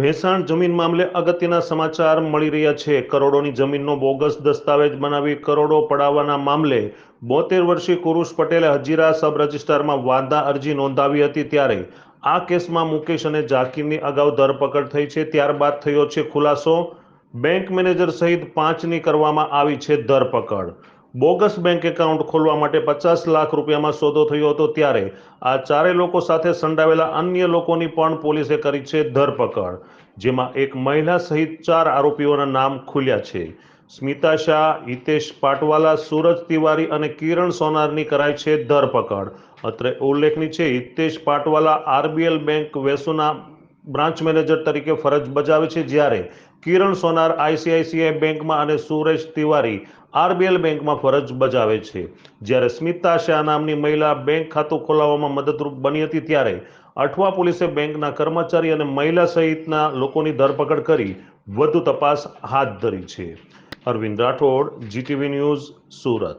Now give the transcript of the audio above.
ભેસાણ જમીન મામલે અગત્યના સમાચાર મળી રહ્યા છે. કરોડોની જમીનનો બોગસ દસ્તાવેજ બનાવી કરોડો પડાવવાના મામલે બોતેર વર્ષીય કુરુષ પટેલે હજીરા સબ રજિસ્ટ્રારમાં વાંધા અરજી નોંધાવી હતી ત્યારે આ કેસમાં મુકેશ અને ઝાકીરની અગાઉ ધરપકડ થઈ છે. ત્યારબાદ થયો છે ખુલાસો. બેંક મેનેજર સહિત પાંચની કરવામાં આવી છે ધરપકડ. બોગસ બેંક એકાઉન્ટ ખોલવા માટે પચાસ લાખ રૂપિયામાં સોદો થયો હતો ત્યારે. આ ચારે લોકો સાથે સંડાવેલા અન્ય લોકોની પણ પોલીસે કરી છે ધરપકડ, જેમાં એક મહિલા સહિત ચાર આરોપીઓના નામ ખુલ્યા છે. સ્મિતા શાહ, હિતેશ પાટવાલા, સૂરજ તિવારી અને કિરણ સોનારની કરાઈ છે ધરપકડ. અત્રે ઉલ્લેખનીય છે, હિતેશ પાટવાલા, આરબીએલ બેંક વેસુના બ્રાન્ચ મેનેજર તરીકે ફરજ બજાવે છે જ્યારે કિરણ સોનાર આઈસીઆઈસીઆઈ બેંકમાં અને સુરેશ તિવારી આરબીએલ બેંકમાં ફરજ બજાવે છે. જ્યારે સ્મિતા શાહ નામની મહિલા બેંક ખાતું ખોલાવવામાં મદદરૂપ બની હતી ત્યારે અઠવા પોલીસે બેંકના કર્મચારી અને મહિલા સહિતના લોકોની ધરપકડ કરી વધુ તપાસ હાથ ધરી છે. Arvind Rathod, GTV news, Surat.